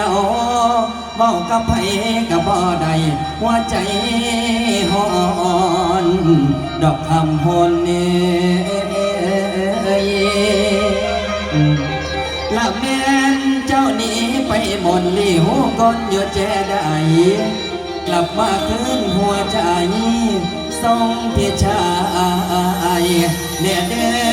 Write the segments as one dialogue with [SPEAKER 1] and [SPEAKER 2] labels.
[SPEAKER 1] เหงาเว้ากับไผก็บ่ใด้หัวใจห่อนดอกคำฮอนเอ้ยละแม่นเจ้านี้ไปหมดลี่หูก้นอยู่แจได้กลับมาคืนหัวใจทรงพี่ชายเนี่ยเด้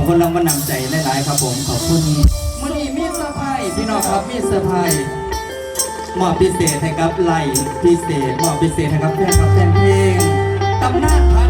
[SPEAKER 1] ขอบคุณน้องมานำใจหลายๆครับผมขอบคุณมื่อนีมีเซอพายพี่น้องครับมีเซอพายหมอบพิเศษให้กับไลพิเศษมอบพิเศษให้กับแฟนครับแฟนเพลงตำนานพัน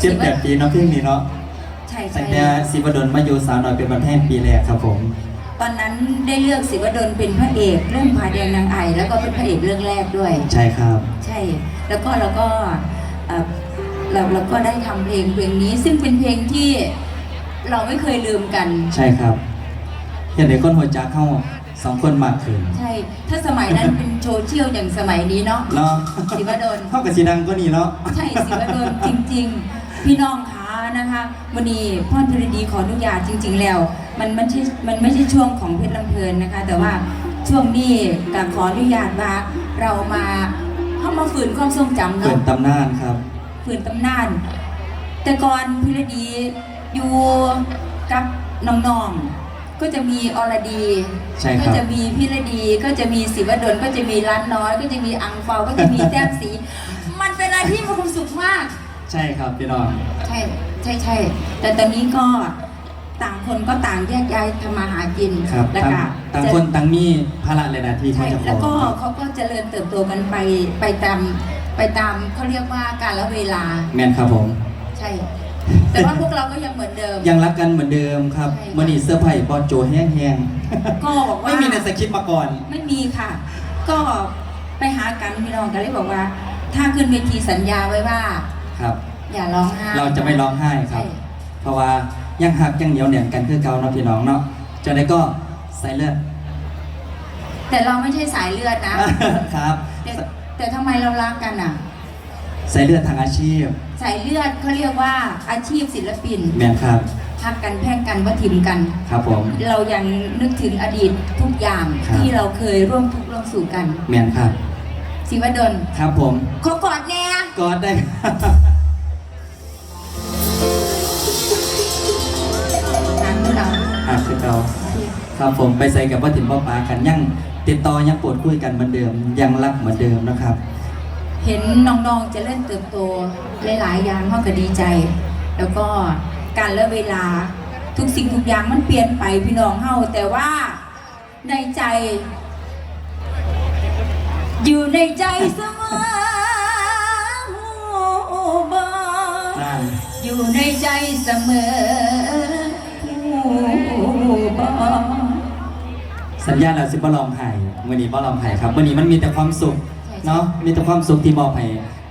[SPEAKER 1] ตาเจ็ดแปดปีเนาะเพลงนี้เนาะ
[SPEAKER 2] ใช่
[SPEAKER 1] แต่
[SPEAKER 2] ใช่
[SPEAKER 1] เนี่ยศิวดลมาอยู่สาวน้อยเป็นวันแท่นปีแรกครับผม
[SPEAKER 2] ตอนนั้นได้เลือกศิวดลเป็นพระเอกเรื่องพาแดงนางไอแล้วก็เป็นพระเอกเรื่องแรกด้วย
[SPEAKER 1] ใช่ครับ
[SPEAKER 2] ใช่ แล้วก็เราก็เอ่อเราเราก็ได้ทำเพลงเพลงนี้ ซึ่งเป็นเพลงที่เราไม่เคยลืมกัน
[SPEAKER 1] ใช่ครับเห็นในคนหัวจักเข้าสองคนมากขึ้น
[SPEAKER 2] ใช่ ถ้าสมัยนั้นเป็นโซเชียลอย่างสมัยนี้เนาะ
[SPEAKER 1] เนาะ
[SPEAKER 2] ศิวดล
[SPEAKER 1] เข้ากับสีดังก็นี่เนาะ
[SPEAKER 2] ใช่ศิวดลจริง ๆ พี่น้องคะนะคะวันนี้พ่อธรดีขออนุญาตจริง ๆ แล้ว มันมันใช่มันไม่ใช่ช่วงของเพชรลำเพลินนะคะ แต่ว่าช่วงนี้กับขออนุญาตว่าเรามาเข้ามาฝืนความทรงจำ
[SPEAKER 1] เปิ
[SPEAKER 2] เนาะ
[SPEAKER 1] ดตำนานครับ
[SPEAKER 2] ฝืนตำนาน แต่ก่อนพิรดีอยู่กับน้องๆ ก็จะมีอรดี
[SPEAKER 1] ใช่ครับ
[SPEAKER 2] ก็จะมีพิรดี ก็จะมีศิวดล ก็จะมีร้านน้อย ก็จะมีอังเปา ก็จะมีแต้มสี มันเป็นอะไรที่มีความสุขมาก
[SPEAKER 1] ใช่ครับพี่น้อง
[SPEAKER 2] ใช่ใช่ใช่แต่ตอนนี้ก็ต่างคนก็ต่างแยกย้ายทำมาหากิน
[SPEAKER 1] ครับ
[SPEAKER 2] แล้ว
[SPEAKER 1] ต่าง
[SPEAKER 2] ก็
[SPEAKER 1] ต่าง
[SPEAKER 2] จะ
[SPEAKER 1] คนต่างมีภาระและหน้าที่ของ
[SPEAKER 2] ใช่
[SPEAKER 1] เจ้าข
[SPEAKER 2] แล้ว
[SPEAKER 1] อง
[SPEAKER 2] ก็เขาก็เจริญเติบโตกันไปไปตามไปตามเขาเรียกว่าการละเวลา
[SPEAKER 1] แมนครับผม
[SPEAKER 2] ใช่ แต่ว่าพวกเราก็ยังเหมือนเดิม
[SPEAKER 1] ยังรักกันเหมือนเดิมครับ
[SPEAKER 2] ใช่ค่ะ
[SPEAKER 1] มื่อนี้เสื้อร์ไผ่บอลโจแห้ง
[SPEAKER 2] ก็บอก
[SPEAKER 1] ๆ
[SPEAKER 2] ว่า
[SPEAKER 1] ไม่มีในสคริปต์มาก่อน
[SPEAKER 2] ไม่มีค่ะ ก็ไปหากันพี่น้องกันเลยบอกว่า ถ้าขึ้นเวทีสัญญาไว้ว่า
[SPEAKER 1] ครับ
[SPEAKER 2] อย่าร้องไห้
[SPEAKER 1] เราจะไม่ร้องไห้ครับ
[SPEAKER 2] ใช่
[SPEAKER 1] เพราะว่ายังหักยังเหนียวเหนี่ยงกันคือเก่าเนาะพี่น้องเนาะจากนั้นก็ใส่เลือด
[SPEAKER 2] แต่เราไม่ใช่สายเลือดนะ
[SPEAKER 1] ครับ
[SPEAKER 2] แต่แต่ทำไมเรารักกันอะ
[SPEAKER 1] ใส่เลือดทางอาชีพ
[SPEAKER 2] สายเลือดเขาเรียกว่าอาชีพศิลปิน
[SPEAKER 1] แมนครับ
[SPEAKER 2] พักกันแพ่งกันว่าทิมกัน
[SPEAKER 1] ครับผม
[SPEAKER 2] เรายังนึกถึงอดีตทุกอย่าง
[SPEAKER 1] ครับ
[SPEAKER 2] ที่เราเคยร่วมทุกข์ร่วมสู่กัน
[SPEAKER 1] แมนครับ
[SPEAKER 2] ศิวดล
[SPEAKER 1] ครับผม
[SPEAKER 2] ขอกอดแน่
[SPEAKER 1] กอดได้
[SPEAKER 2] นั้นพวกเรา
[SPEAKER 1] หักคือเก่าครับผมไปใส่กับว่าถิ่นพ่อปากันยังติดต่อยังปวดคุยกันเหมือนเดิม ยังรักเหมือนเดิมนะครับ
[SPEAKER 2] เห็นน้องๆจะเล่นเติบโตหลายๆอย่างเขาก็ดีใจ แล้วก็การและเวลาทุกสิ่งทุกอย่างมันเปลี่ยนไปพี่น้องเฮาแต่ว่าในใจ อยู่ในใจเสมอ อยู่ในใจเสมอบ่
[SPEAKER 1] สัญญาแล้วสิบ่ลองไห้วันนี้บ่ลองไห้ครับวันนี้มันมีแต่ความสุขเนาะมีแต่ความสุขที่มอบให้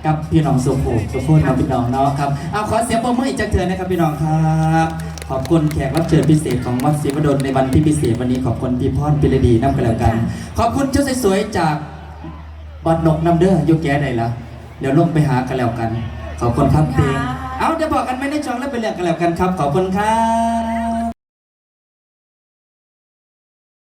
[SPEAKER 1] กับพี่น้องสุขูสุขพูดกับพี่น้องเนาะครับเอาขอเสียงปรบมืออีกจักเทือนะครับพี่น้องครับ ขอบคุณแขกรับเชิญพิเศษของวัดศรีวดลในวันที่พิเศษวันนี้ขอบคุณพี่พรพิรดีน้ำกันแล้วกัน ขอบคุณชุดสวยๆจากบอดนกน้ำเด้อยกแก้ได้แล้วเดี๋ยวลงไปหากันแล้วกัน ขอบคุณครับเพลง เอาเดี๋ยวบอกกันไม่ได้จองแล้วไปเลือกกันแล้วกันครับ ขอบคุณครับ